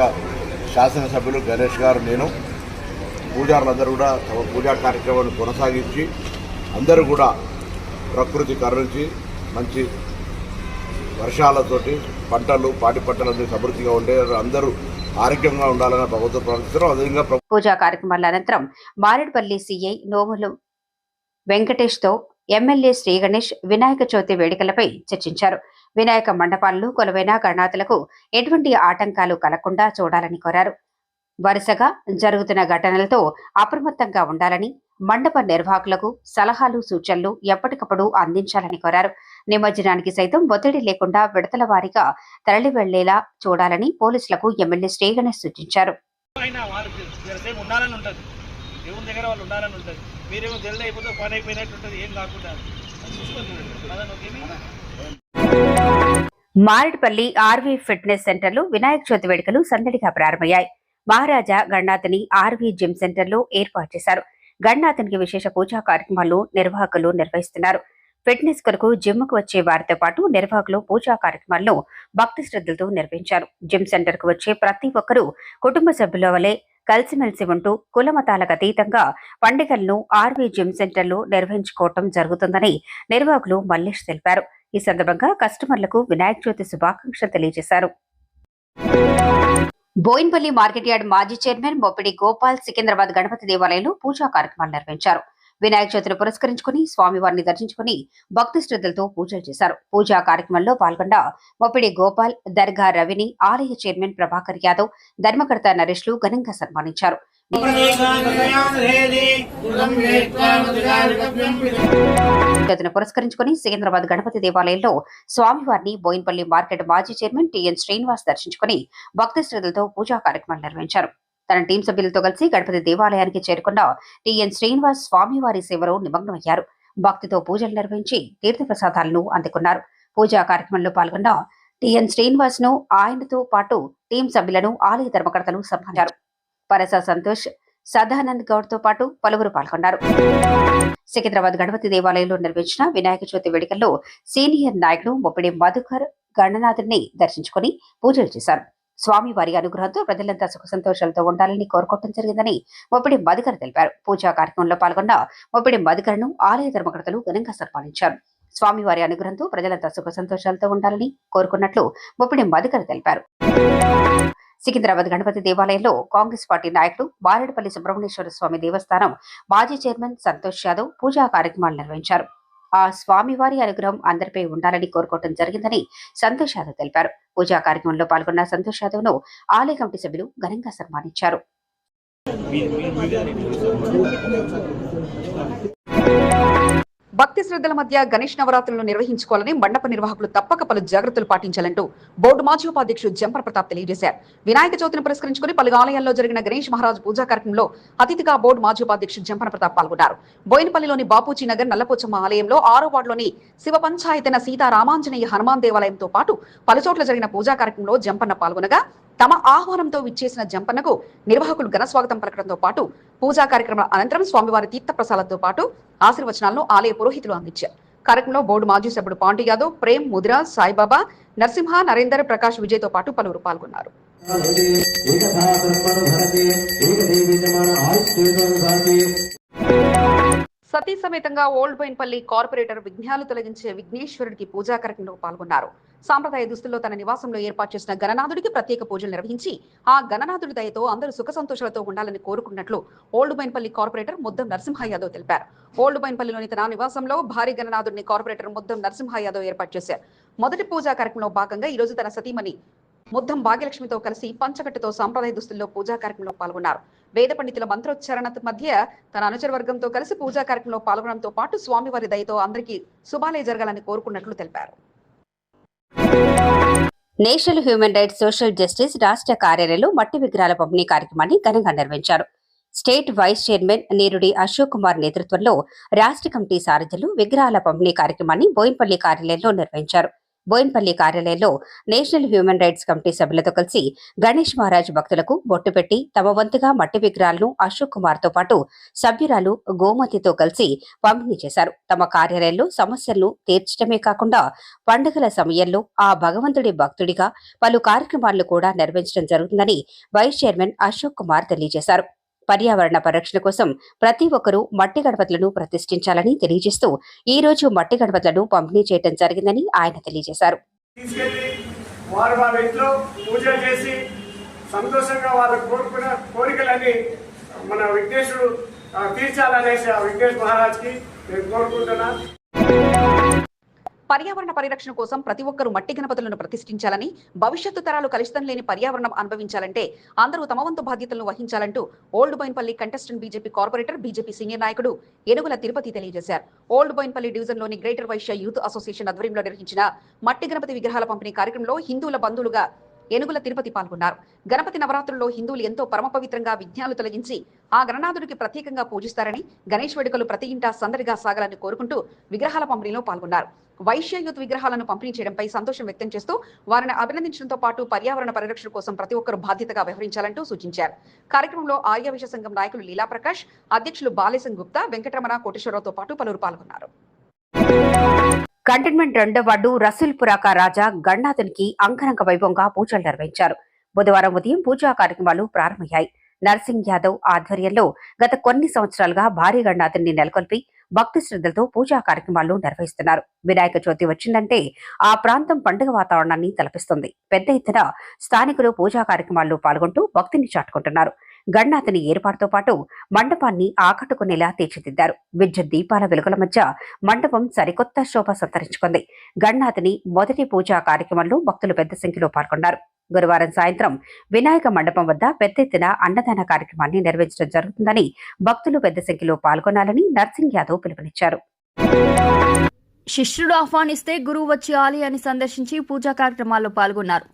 Speaker 9: శాసనసభ్యులు గణేష్ గారు నేను. పూజారులందరూ కూడా తమ పూజా కార్యక్రమాన్ని కొనసాగించి అందరూ కూడా ప్రకృతి కరుణించి మంచి వర్షాలతోటి పంటలు పాటి పంటలు అన్ని సమృద్ధిగా ఉండే అందరూ ఆరోగ్యంగా ఉండాలని ప్రభుత్వం ప్రార్థిస్తారు అదేవిధంగా
Speaker 4: పూజా కార్యక్రమాల అనంతరం మారేడుపల్లి సిఐ నోములు వెంకటేష్తో ఎమ్మెల్యే శ్రీ గణేష్ వినాయక చవితి వేడుకలపై చర్చించారు. వినాయక మండపాలను కొలువైన గణనాథులకు ఎటువంటి ఆటంకాలు కలగకుండా చూడాలని కోరారు. వరుసగా జరుగుతున్న ఘటనలతో అప్రమత్తంగా ఉండాలని మండప నిర్వాహకులకు సలహాలు సూచనలు ఎప్పటికప్పుడు అందించాలని కోరారు. నిమజ్జనానికి సైతం ఒత్తిడి లేకుండా విడతల వారీగా తరలి వెళ్ళేలా చూడాలని పోలీసులకు ఎమ్మెల్యే శ్రీ గణేష్ సూచించారు
Speaker 5: దేవుని దగ్గర వాళ్ళు ఉండాలని ఉంటుంది. మీరేమో జల్ది అయిపోతే పని అయిపోయినట్టు ఉంటుంది. ఏం కాకుండా. అది చూసుకొని చూడండి. పదండి, ఓకేనా?
Speaker 4: మారేడుపల్లి ఆర్వీ ఫిట్నెస్ సెంటర్లో వినాయక చవితి వేడుకలు సందడిగా ప్రారంభమయ్యాయి. మహారాజా గణనాథుని ఆర్వీ జిమ్ సెంటర్లో ఏర్పాటు చేశారు. గణనాథునికి విశేష పూజా కార్యక్రమాలు నిర్వాహకులు నిర్వహిస్తున్నారు. ఫిట్నెస్ కొరకు జిమ్కు వచ్చే వారితో పాటు నిర్వాహకులు పూజా కార్యక్రమాలను భక్తి శ్రద్ధలతో నిర్వహించారు. జిమ్ సెంటర్కు వచ్చే ప్రతి ఒక్కరూ కుటుంబ సభ్యుల వలె కలిసిమెలిసి ఉంటూ కులమతాలకు అతీతంగా పండుగలను ఆర్వీ జిమ్ సెంటర్లో నిర్వహించుకోవటం జరుగుతుందని నిర్వాహకులు మల్లేష్ తెలిపారు. ఈ సందర్భంగా కస్టమర్లకు వినాయక చవితి శుభాకాంక్షలు తెలియజేశారు. బోయిన్పల్లి మార్కెట్ యార్డ్ మాజీ చైర్మన్ మొప్పిడి గోపాల్ సికింద్రాబాద్ గణపతి దేవాలయంలో పూజా కార్యక్రమాలు నిర్వహించారు. వినాయక చవితిని పురస్కరించుకుని స్వామివారిని దర్శించుకుని భక్తి శ్రద్ధలతో పూజలు చేశారు. పూజా కార్యక్రమంలో పాల్గొన్న మొప్పిడి గోపాల్ దర్గా రవిని ఆలయ చైర్మన్ ప్రభాకర్ యాదవ్ ధర్మకర్త నరేష్లు ఘనంగా సన్మానించారు. పురస్కరించుకుని సికింద్రాబాద్ గణపతి దేవాలయంలో స్వామివారిని బోయిన్పల్లి మార్కెట్ మాజీ చైర్మన్ టిఎన్ శ్రీనివాస్ దర్శించుకుని భక్తి శ్రద్ధలతో పూజా కార్యక్రమాలు నిర్వహించారు. తన టీం సభ్యులతో కలిసి గణపతి దేవాలయానికి చేరుకున్న టిఎన్ శ్రీనివాస్ స్వామివారి సేవలో నిమగ్నమయ్యారు. భక్తితో పూజలు నిర్వహించి తీర్థప్రసాదాలను అందుకున్నారు. పూజా కార్యక్రమంలో పాల్గొన్న టిఎన్ శ్రీనివాస్ను ఆయనతో పాటు టీం సభ్యులను ఆలయ ధర్మకర్తలు సన్మానించారు. పరస సంతోష్ సదానంద్ గౌడ్తో పాటు పలువురు పాల్గొన్నారు. సికింద్రాబాద్ గణపతి దేవాలయంలో నిర్వహించిన వినాయక చవితి వేడుకల్లో సీనియర్ నాయకుడు మొప్పిడి మధుకర్ గణనాథుడిని దర్శించుకుని పూజలు చేశారు. స్వామి వారి అనుగ్రహంతో ప్రజలంతా సుఖ సంతోషాలతో ఉండాలని కోరుకోవడం జరిగిందని మొప్పిడి మధుకర్ తెలిపారు. పూజా కార్యక్రమంలో పాల్గొన్న మొప్పిడి మధుకర్ను ఆలయ ధర్మకర్తలు ఘనంగా సన్మానించారు. స్వామి వారి అనుగ్రహంతో ప్రజలంతా సుఖ సంతోషాలతో ఉండాలని కోరుకున్నట్లు మొప్పిడి మధుకర్ తెలిపారు. సికింద్రాబాద్ గణపతి దేవాలయంలో కాంగ్రెస్ పార్టీ నాయకుడు బారెడపల్లి సుబ్రహ్మణ్యేశ్వర స్వామి దేవస్థానం మాజీ చైర్మన్ సంతోష్ యాదవ్ పూజా కార్యక్రమాలు నిర్వహించారు. ఆ స్వామివారి అనుగ్రహం అందరిపై ఉండాలని కోరుకోవడం జరిగిందని సంతోష్ యాదవ్ తెలిపారు. పూజా కార్యక్రమంలో పాల్గొన్న సంతోష్ యాదవ్ను ఆలయ కమిటీ సభ్యులు ఘనంగా సన్మానించారు.
Speaker 1: భక్తి శ్రద్ధల మధ్య గణేష్ నవరాత్రులను నిర్వహించుకోవాలని మండప నిర్వాహకులు తప్పక పలు జాగ్రత్తలు పాటించాలంటూ బోర్డు మాజీ ఉపాధ్యక్షుడు జంపర్ ప్రతాప్ తెలియజేశారు. వినాయక చవితిని పురస్కరించుకుని పలు ఆలయాల్లో జరిగిన గణేష్ మహారాజ్ పూజా కార్యక్రమంలో అతిథిగా బోర్డు మాజీ ఉపాధ్యక్షుడు జంపర్ ప్రతాప్ పాల్గొన్నారు. బోయినపల్లిలోని బాపూజీ నగర్ నల్లపోచమ్మ ఆలయంలో ఆరో వార్డులోని శివ పంచాయతన సీతారామాంజనేయ హనుమాన్ దేవాలయంతో పాటు పలుచోట్ల జరిగిన పూజా కార్యక్రమంలో జంపన్న పాల్గొనగా తమ ఆహ్వానంతో విచ్చేసిన జంపన్నకు నిర్వాహకులు ఘనస్వాగతం పలకడంతో పాటు పూజా కార్యక్రమం అనంతరం స్వామివారి తీర్థప్రసాదాలతో పాటు ఆశీర్వచనాలను ఆలయ పురోహితులు అందించారు. కార్యక్రమంలో బోర్డు మాజీ సభ్యుడు పాండు యాదవ్ ప్రేమ్ ముద్ర సాయిబాబా నరసింహ నరేందర్ ప్రకాష్ విజయ్తో పాటు పలువురు పాల్గొన్నారు. సతీ సమేతంగా ఓల్డ్ బైన్పల్లి కార్పొరేటర్ విఘ్నాలు తొలగించే విఘ్నేశ్వరుడికి పూజా కార్యక్రమంలో పాల్గొన్నారు. సాంప్రదాయ దుస్తుల్లో తన నివాసంలో ఏర్పాటు చేసిన గణనాథుడికి ప్రత్యేక పూజలు నిర్వహించి ఆ గణనాథుడి దయతో అందరూ సుఖ సంతోషాలతో ఉండాలని కోరుకున్నట్లు ఓల్డ్ బైన్పల్లి కార్పొరేటర్ ముద్దం నరసింహ యాదవ్ తెలిపారు. ఓల్డ్ బైన్పల్లిలోని తన నివాసంలో భారీ గణనాథుడిని కార్పొరేటర్ ముద్దం నరసింహ యాదవ్ ఏర్పాటు చేశారు. మొదటి పూజా కార్యక్రమంలో భాగంగా ఈ రోజు తన సతీమణి ముద్దం భాగ్యలక్ష్మితో కలిసి పంచకట్టుతో సాంప్రదాయ దుస్తుల్లో పూజా కార్యక్రమంలో పాల్గొన్నారు. వేద పండితుల మంత్రోచ్చారణ మధ్య తన అనుచర వర్గంతో కలిసి పూజా కార్యక్రమంలో పాల్గొనడంతో పాటు స్వామివారి దయతో అందరికీ శుభాలయ జరగాలని కోరుకున్నట్లు తెలిపారు.
Speaker 4: National human rights social justice రాష్ట్ర కార్యాలయంలో మట్టి విగ్రహాల పంపిణీ కార్యక్రమాన్ని ఘనంగా నిర్వహించారు. State vice chairman Nirudi Ashok Kumar నేతృత్వంలో రాష్ట్ర కమిటీ సారథ్యులు విగ్రహాల పంపిణీ కార్యక్రమాన్ని బోయిన్పల్లి కార్యాలయంలో నిర్వహించారు. బోయిన్పల్లి కార్యాలయంలో నేషనల్ హ్యూమన్ రైట్స్ కమిటీ సభ్యులతో కలిసి గణేష్ మహారాజ్ భక్తులకు బొట్టు పెట్టి తమ వంతుగా మట్టి విగ్రహాలను అశోక్ కుమార్తో పాటు సభ్యురాలు గోమతితో కలిసి పంపిణీ చేశారు. తమ కార్యాలయంలో సమస్యలను తీర్చడమే కాకుండా పండుగల సమయంలో ఆ భగవంతుడి భక్తుడిగా పలు కార్యక్రమాలను కూడా నిర్వహించడం జరుగుతుందని వైస్ చైర్మన్ అశోక్ కుమార్ తెలియజేశారు. పర్యావరణ పరిరక్షణ కోసం ప్రతి ఒక్కరూ మట్టి గణపతులను ప్రతిష్ఠించాలని తెలియజేస్తూ ఈ రోజు మట్టి గణపతులను పంపిణీ చేయడం జరిగిందని ఆయన తెలియజేశారు.
Speaker 11: వారు వాళ్ళ ఇంట్లో పూజలు చేసి సంతోషంగా వాళ్ళు కోరుకున్న కోరికలన్నీ మన విఘ్నేశ్వరుడు తీర్చాలనేసి ఆ విఘ్నేష్ మహారాజ్కి నేను కోరుకుంటున్నాను
Speaker 1: పర్యావరణ పరిరక్షణ కోసం ప్రతి ఒక్కరూ మట్టి గణపతులను ప్రతిష్ఠించాలని భవిష్యత్తు తరాలు కలుషితం లేని పర్యావరణం అనుభవించాలంటే అందరూ తమ వంతు బాధ్యతలను వహించాలంటూ old Bowenpally contestant BJP corporator BJP senior నాయకుడు ఏనుగుల తిరుపతి తెలియజేశారు. ఓల్డ్ బోయిన్పల్లి డివిజన్లోని గ్రేటర్ వైశ్య యూత్ అసోసియేషన్ ఆధ్వర్యంలో నిర్వహించిన మట్టి గణపతి విగ్రహాల పంపిణీ కార్యక్రమంలో హిందువుల బంధువులుగా ఏనుగుల తిరుపతి పాల్గొన్నారు. గణపతి నవరాత్రుల్లో హిందువులు ఎంతో పరమపవిత్రంగా విఘ్నాలు తొలగించి ఆ గణనాథుడికి ప్రత్యేకంగా పూజిస్తారని గణేష్ వేడుకలు ప్రతి ఇంటా సందడిగా సాగాలని కోరుకుంటూ విగ్రహాల పంపిణీలో పాల్గొన్నారు. వైశ్యయుత్ విగ్రహాలను పంపిణీ చేయడంపై సంతోషం వ్యక్తం చేస్తూ వారిని అభినందించడంతో పాటు పర్యావరణ పరిరక్షణ కోసం ప్రతి ఒక్కరూ బాధ్యతగా వ్యవహరించాలంటూ సూచించారు. కార్యక్రమంలో ఆర్య సంఘం నాయకులు లీలాప్రకాష్ అధ్యక్షులు బాలేశం గుప్తా వెంకటరమణ కోటేశ్వరరావుతో పాటు పలువురు పాల్గొన్నారు.
Speaker 4: కంటైన్మెంట్ రెండో వార్డు రసూల్పురాక రాజా గణనాథునికి అంగరంగ వైభవంగా పూజలు నిర్వహించారు. బుధవారం ఉదయం పూజా కార్యక్రమాలు ప్రారంభమయ్యాయి. నర్సింగ్ యాదవ్ ఆధ్వర్యంలో గత కొన్ని సంవత్సరాలుగా భారీ గణనాథుని నెలకొల్పి భక్తి శ్రద్ధలతో పూజా కార్యక్రమాలు నిర్వహిస్తున్నారు. వినాయక చవితి వచ్చిందంటే ఆ ప్రాంతం పండుగ వాతావరణాన్ని తలపిస్తుంది. పెద్ద ఎత్తున స్థానికులు పూజా కార్యక్రమాల్లో పాల్గొంటూ భక్తిని చాటుకుంటున్నారు. గణనాథుని ఏర్పాటుతో పాటు మండపాన్ని ఆకట్టుకునేలా తీర్చిదిద్దారు. విద్యుత్ దీపాల వెలుగుల మధ్య మండపం సరికొత్త శోభ సంతరించుకుంది. గణనాథుని మొదటి పూజా కార్యక్రమంలో భక్తులు పెద్ద సంఖ్యలో పాల్గొన్నారు. గురువారం సాయంత్రం వినాయక మండపం వద్ద పెద్ద ఎత్తున అన్నదాన కార్యక్రమాన్ని నిర్వహించడం జరుగుతుందని భక్తులు పెద్ద సంఖ్యలో పాల్గొనాలని నర్సింగ్ యాదవ్ పిలుపునిచ్చారు.
Speaker 6: శిష్యుడు ఆహ్వానిస్తే గురువు వచ్చి ఆలయాన్ని సందర్శించి పూజా కార్యక్రమాల్లో పాల్గొన్నారు.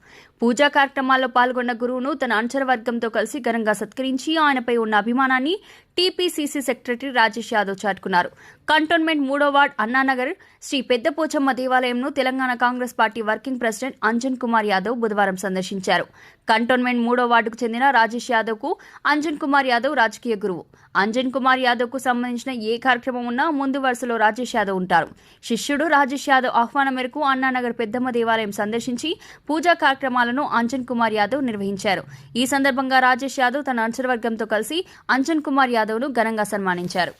Speaker 6: పూజా కార్యక్రమాల్లో పాల్గొన్న గురువును తన అనుచర వర్గంతో కలిసి ఘనంగా సత్కరించి ఆయనపై ఉన్న అభిమానాన్ని టీపీసీసీ సెక్రటరీ రాజేష్ యాదవ్ చాటుకున్నారు. కంటోన్మెంట్ మూడో ward Annanagar Shri Peddapochamma దేవాలయంను Telangana Congress party working president Anjan Kumar Yadav బుధవారం సందర్శించారు. కంటోన్మెంట్ మూడో వార్డుకు చెందిన రాజేష్ యాదవ్కు అంజన్ కుమార్ యాదవ్ రాజకీయ గురువు. అంజన్ కుమార్ యాదవ్కు సంబంధించిన ఏ కార్యక్రమం ఉన్నా ముందు వరుసలో రాజేష్ యాదవ్ ఉంటారు. శిష్యుడు రాజేష్ యాదవ్ ఆహ్వానం మేరకు అన్నానగర్ పెద్దమ్మ దేవాలయం సందర్శించి పూజా కార్యక్రమాలను అంజన్ కుమార్ యాదవ్ నిర్వహించారు. ఈ సందర్భంగా రాజేష్ యాదవ్ తన అనుచరవర్గంతో కలిసి అంజన్ కుమార్ యాదవ్ను ఘనంగా సన్మానించారు.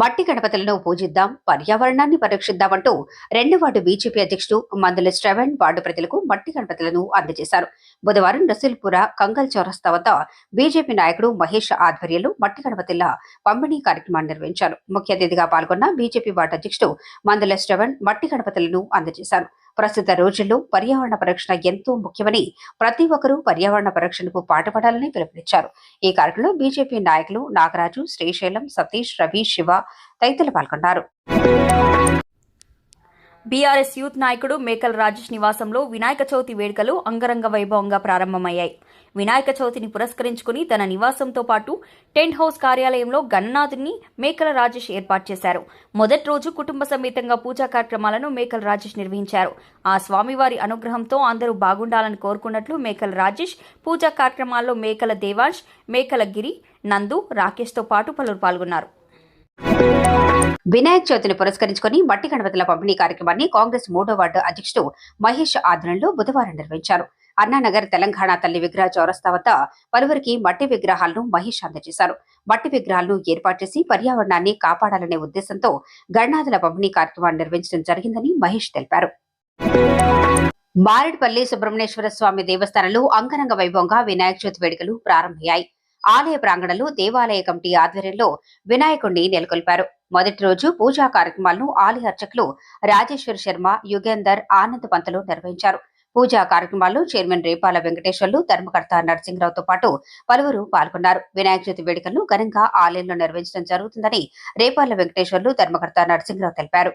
Speaker 4: మట్టి గణపతులను పూజిద్దాం పర్యావరణాన్ని పరీక్షిద్దామంటూ రెండు వార్డు బీజేపీ అధ్యక్షుడు మందుల శ్రవణ్ వార్డు ప్రజలకు మట్టి గణపతులను అందజేశారు. బుధవారం రసూల్పుర కంగల్ చౌరస్తా వద్ద బీజేపీ నాయకుడు మహేష్ ఆధ్వర్యంలో మట్టి గణపతుల పంపిణీ కార్యక్రమాన్ని నిర్వహించారు. ముఖ్య అతిథిగా పాల్గొన్న బీజేపీ వార్డు అధ్యక్షుడు మందుల శ్రవణ్ మట్టి గణపతులను అందజేశారు. ప్రస్తుత రోజుల్లో పర్యావరణ పరిరక్షణ ఎంతో ముఖ్యమని ప్రతి ఒక్కరూ పర్యావరణ పరిరక్షణకు పాటుపడాలని పిలుపునిచ్చారు. ఈ కార్యక్రమంలో బీజేపీ నాయకులు నాగరాజు శ్రీశైలం సతీష్ రవి శివ తదితరులు పాల్గొన్నారు.
Speaker 6: బీఆర్ఎస్ యూత్ నాయకుడు మేకల్ రాజేష్ నివాసంలో వినాయక చవితి వేడుకలు అంగరంగ వైభవంగా ప్రారంభమయ్యాయి. వినాయక చవితిని పురస్కరించుకుని తన నివాసంతో పాటు టెంట్ హౌస్ కార్యాలయంలో గణనాథుని మేకల రాజేష్ ఏర్పాటు చేశారు. మొదటి రోజు కుటుంబ సమేతంగా పూజా కార్యక్రమాలను మేకల రాజేష్ నిర్వహించారు. ఆ స్వామివారి అనుగ్రహంతో అందరూ బాగుండాలని కోరుకున్నట్లు మేకల రాజేష్ పూజా కార్యక్రమాల్లో మేకల దేవాంశ్ మేకల గిరి నందు రాకేష్తో పాటు పలువురు పాల్గొన్నారు.
Speaker 4: వినాయక చవితిని పురస్కరించుకుని మట్టి గణపతుల పంపిణీ కార్యక్రమాన్ని కాంగ్రెస్ మూడో వార్డు అధ్యక్షుడు మహేష్ ఆధ్వర్యంలో బుధవారం నిర్వహించారు. అన్నానగర్ తెలంగాణ తల్లి విగ్రహ చౌరస్తా వద్ద పలువురికి మట్టి విగ్రహాలను మహేష్ అందజేశారు. మట్టి విగ్రహాలను ఏర్పాటు చేసి పర్యావరణాన్ని కాపాడాలనే ఉద్దేశంతో గణనాథుల పంపిణీ కార్యక్రమాన్ని నిర్వహించడం జరిగిందని మహేష్ తెలిపారు. మారేడుపల్లి సుబ్రహ్మణ్యేశ్వర స్వామి దేవస్థానంలో అంగరంగ వైభవంగా వినాయక చవితి వేడుకలు ప్రారంభమయ్యాయి. ఆలయ ప్రాంగణంలో దేవాలయ కమిటీ ఆధ్వర్యంలో వినాయకుడిని నెలకొల్పారు. మొదటి రోజు పూజా కార్యక్రమాలను ఆలయ అర్చకులు రాజేశ్వర్ శర్మ యుగేందర్ ఆనంద్ పంతలు నిర్వహించారు. పూజా కార్యక్రమాల్లో చైర్మన్ రేపాల వెంకటేశ్వర్లు ధర్మకర్త నరసింహరావుతో పాటు పలువురు పాల్గొన్నారు. వినాయక చవితి వేడుకలను ఘనంగా ఆలయంలో నిర్వహించడం జరుగుతుందని రేపాల వెంకటేశ్వర్లు ధర్మకర్త నరసింహరావు తెలిపారు.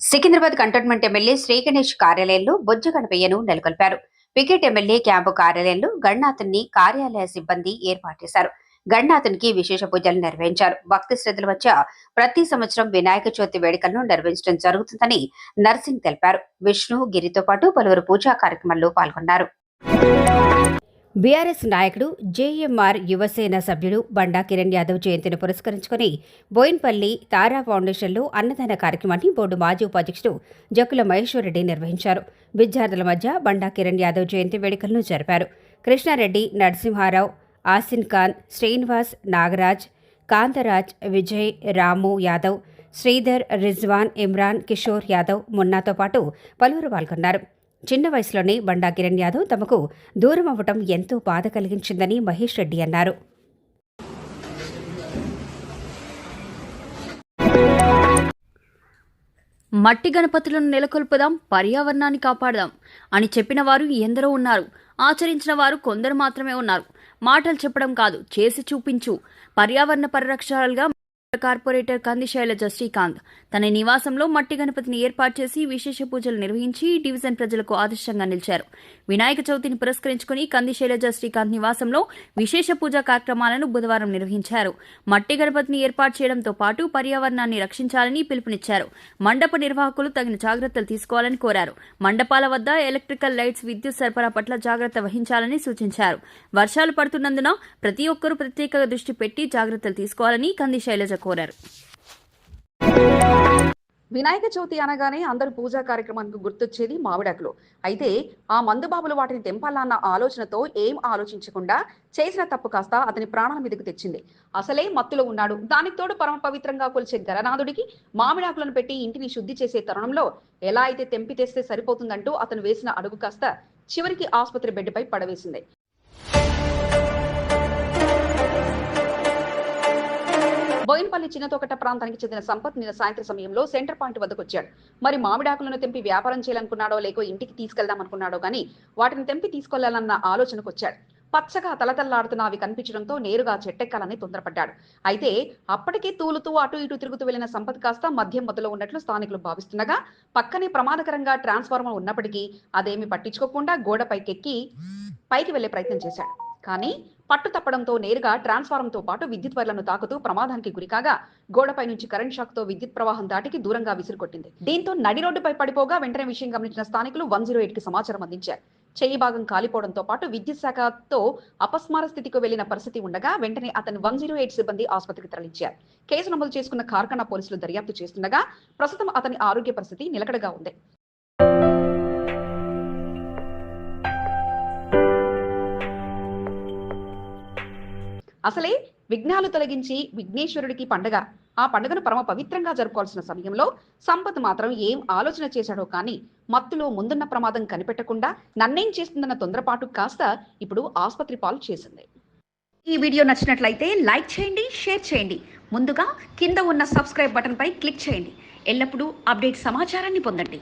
Speaker 4: సికింద్రాబాద్ కంటోన్మెంట్ ఎమ్మెల్యే శ్రీ గణేష్ కార్యాలయంలో బొజ్జ గణపయ్యను నెలకొల్పారు. పికెట్ ఎమ్మెల్యే క్యాంపు కార్యాలయంలో గణనాథుని కార్యాలయ సిబ్బంది ఏర్పాటు చేశారు. గణనాథునికి విశేష పూజలు నిర్వహించారు. భక్తి శ్రద్ధల మధ్య ప్రతి సంవత్సరం వినాయక చవితి వేడుకలను నిర్వహించడం జరుగుతుందని నర్సింగ్ తెలిపారు. విష్ణు గిరితో పాటు పలువురు పూజా కార్యక్రమాల్లో పాల్గొన్నారు. బీఆర్ఎస్ నాయకుడు జేఎంఆర్ యువసేన సభ్యుడు బండా కిరణ్ యాదవ్ జయంతిని పురస్కరించుకుని బోయిన్పల్లి తారా ఫౌండేషన్లో అన్నదాన కార్యక్రమాన్ని బోర్డు మాజీ ఉపాధ్యక్షుడు జక్కుల మహేశ్వరరెడ్డి నిర్వహించారు. విద్యార్థుల మధ్య బండా కిరణ్ యాదవ్ జయంతి వేడుకలను జరిపారు. కృష్ణారెడ్డి నరసింహారావు ఆసిన్ ఖాన్ శ్రీనివాస్ నాగరాజ్ కాంతరాజ్ విజయ్ రాము యాదవ్ శ్రీధర్ రిజ్వాన్ ఇమ్రాన్ కిషోర్ యాదవ్ మున్నాతో పాటు పలువురు పాల్గొన్నారు. చిన్న వయసులోనే బండా కిరణ్ యాదవ్ తమకు దూరం అవ్వటం ఎంతో బాధ కలిగించిందని మహేష్ రెడ్డి అన్నారు.
Speaker 6: మట్టి గణపతులను నెలకొల్పుదాం పర్యావరణాన్ని కాపాడదాం అని చెప్పిన వారు ఎందరో ఉన్నారు. ఆచరించిన వారు కొందరు మాత్రమే ఉన్నారు. మాటలు చెప్పడం కాదు చేసి చూపించు. పర్యావరణ పరిరక్షణలుగా కార్పొరేటర్ కందిశైలజ శ్రీకాంత్. తన నివాసంలో మట్టి గణపతిని ఏర్పాటు చేసి విశేష పూజలు నిర్వహించి డివిజన్ ప్రజలకు ఆదర్శంగా నిలిచారు. వినాయక చవితిని పురస్కరించుకుని కందిశైలజ శ్రీకాంత్ నివాసంలో విశేష పూజా కార్యక్రమాలను బుధవారం నిర్వహించారు. మట్టి గణపతిని ఏర్పాటు చేయడంతో పాటు పర్యావరణాన్ని రక్షించాలని పిలుపునిచ్చారు. మండప నిర్వాహకులు తగిన జాగ్రత్తలు తీసుకోవాలని కోరారు. మండపాల వద్ద ఎలక్ట్రికల్ లైట్స్ విద్యుత్ సరఫరా పట్ల జాగ్రత్త వహించాలని సూచించారు. వర్షాలు పడుతున్నందున ప్రతి ఒక్కరూ ప్రత్యేక దృష్టి పెట్టి జాగ్రత్తలు తీసుకోవాలని కంది శైలజ కోరారు.
Speaker 1: వినాయక చవితి అనగానే అందరూ పూజా కార్యక్రమానికి గుర్తొచ్చేది మామిడాకులు అయితే ఆ మందుబాబులు వాటిని తెంపాలన్న ఆలోచనతో ఏం ఆలోచించకుండా చేసిన తప్పు కాస్త అతని ప్రాణాల మీదకు తెచ్చింది. అసలే మత్తులో ఉన్నాడు. దానికి తోడు పరమ పవిత్రంగా కొలిచే గరనాథుడికి మామిడాకులను పెట్టి ఇంటిని శుద్ధి చేసే తరుణంలో ఎలా అయితే తెంపి తెస్తే సరిపోతుందంటూ అతను వేసిన అడుగు కాస్త చివరికి ఆసుపత్రి బెడ్పై పడవేసింది. బోయినపల్లి చిన్నతోకట్ట ప్రాంతానికి చెందిన సంపత్ నిన్న సాయంత్రం సమయంలో సెంటర్ పాయింట్ వద్దకు వచ్చాడు. మరి మామిడాకులను తెంపి వ్యాపారం చేయాలనుకున్నాడో లేకో ఇంటికి తీసుకెళ్దాం అనుకున్నాడో కానీ వాటిని తెంపి తీసుకెళ్ళాలన్న ఆలోచనకు వచ్చాడు. పచ్చగా తలతల్లాడుతున్న అవి కనిపించడంతో నేరుగా చెట్టెక్కాలని తొందరపడ్డాడు. అయితే అప్పటికే తూలుతూ అటు ఇటు తిరుగుతూ వెళ్ళిన సంపత్ కాస్త మద్యం మొదలు ఉన్నట్లు స్థానికులు భావిస్తుండగా పక్కనే ప్రమాదకరంగా ట్రాన్స్ఫార్మర్ ఉన్నప్పటికీ అదేమి పట్టించుకోకుండా గోడ పైకెక్కి పైకి వెళ్ళే ప్రయత్నం చేశాడు. కానీ పట్టు తప్పడంతో నేరుగా ట్రాన్స్ఫారంతో పాటు విద్యుత్ వైర్లను తాకుతూ ప్రమాదానికి గురికాగా గోడపై నుంచి కరెంట్ షాక్తో విద్యుత్ ప్రవాహం దాటికి దూరంగా విసిరికొట్టింది. దీంతో నడి రోడ్డుపై పడిపోగా వెంటనే విషయం గమనించిన స్థానికులు వన్ జీరో కి సమాచారం అందించారు. చేయి భాగం కాలిపోవడంతో పాటు విద్యుత్ శాఖతో అపస్మార స్థితికి వెళ్ళిన పరిస్థితి ఉండగా వెంటనే అతను వన్ జీరో ఎయిట్ సిబ్బంది ఆసుపత్రికి తరలించారు. కేసు నమోదు చేసుకున్న కార్ఖానా పోలీసులు దర్యాప్తు చేస్తుండగా ప్రస్తుతం అతని ఆరోగ్య పరిస్థితి నిలకడగా ఉంది. అసలే విఘ్నాలు తొలగించి విఘ్నేశ్వరుడికి పండగ. ఆ పండుగను పరమ పవిత్రంగా జరుపుకోవాల్సిన సమయంలో సంపత్ మాత్రం ఏం ఆలోచన చేశాడో కానీ మత్తులో ముందున్న ప్రమాదం కనిపెట్టకుండా నన్నేం చేస్తుందన్న తొందరపాటు కాస్త ఇప్పుడు ఆసుపత్రి పాలు చేసింది. ఈ వీడియో నచ్చినట్లయితే లైక్ చేయండి షేర్ చేయండి. ముందుగా కింద ఉన్న సబ్స్క్రైబ్ బటన్పై క్లిక్ చేయండి. ఎల్లప్పుడూ అప్డేట్ సమాచారాన్ని పొందండి.